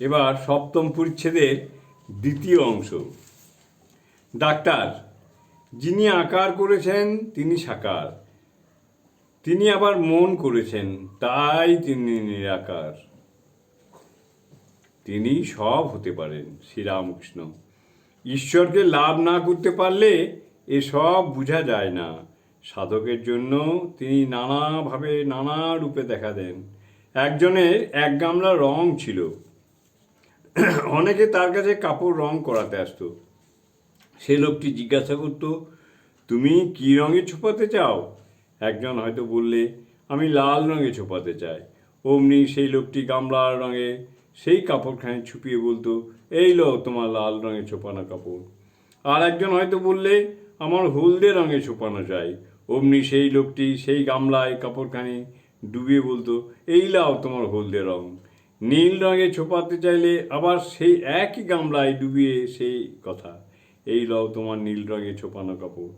এবার সপ্তম পরিচ্ছেদের দ্বিতীয় অংশ। ডাক্তার, যিনি আকার করেছেন তিনি সাকার। তিনি আবার মন করেছেন, তাই তিনি নিরাকার। তিনি সব হতে পারেন, শ্রীরামকৃষ্ণ। ঈশ্বরকে লাভ না করতে পারলে এসব বোঝা যায় না। সাধকের জন্য তিনি নানাভাবে নানা রূপে দেখা দেন। একজনের এক গামলা রং ছিল অনেকে তার কাছে কাপড় রং করাতে আসতো। সে লোকটি জিজ্ঞাসা করতো, তুমি কি রঙে ছোপাতে চাও? একজন হয়তো বললে, আমি লাল রঙে ছোপাতে চাই। অমনি সেই লোকটি গামলার রঙে সেই কাপড়খানি ছুপিয়ে বলতো, এই লো তোমার লাল রঙে ছোপানো কাপড়। আর একজন হয়তো বললে, আমার হলদে রঙে ছোপানো চাই। অমনি সেই লোকটি সেই গামলায় কাপড়খানি ডুবিয়ে বলতো, এই লাও তোমার হলদে রং। নীল রঙে ছোপাতে চাইলে আবার সেই একই গামলায় ডুবিয়ে সেই কথা। এই লও তোমার নীল রঙে ছোপানো কাপড়।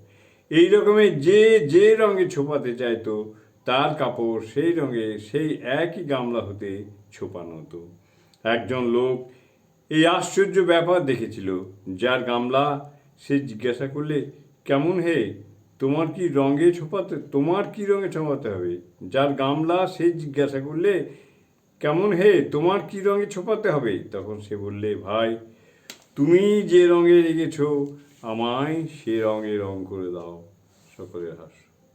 এই রকমের যে যে রঙে ছোপাতে চাইতো, তার কাপড় সেই রঙে সেই একই গামলা হতে ছোপানো হতো। একজন লোক এই আশ্চর্য ব্যাপার দেখেছিল, যার গামলা সে জিজ্ঞাসা করলে, কেমন হে? তোমার কি রঙে ছোপাতে, তোমার কি রঙে ছোপাতে হবে? যার গামলা সে জিজ্ঞাসা করলে কেমন হে? তোমার কি রঙে ছোপাতে হবে? তখন সে বললে, ভাই, তুমি যে রঙে রেগেছ, আমায় সে রঙে রং করে দাও। সকলের হাস।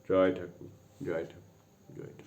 জয় ঠাকুর জয় ঠাকুর জয় ঠাকুর।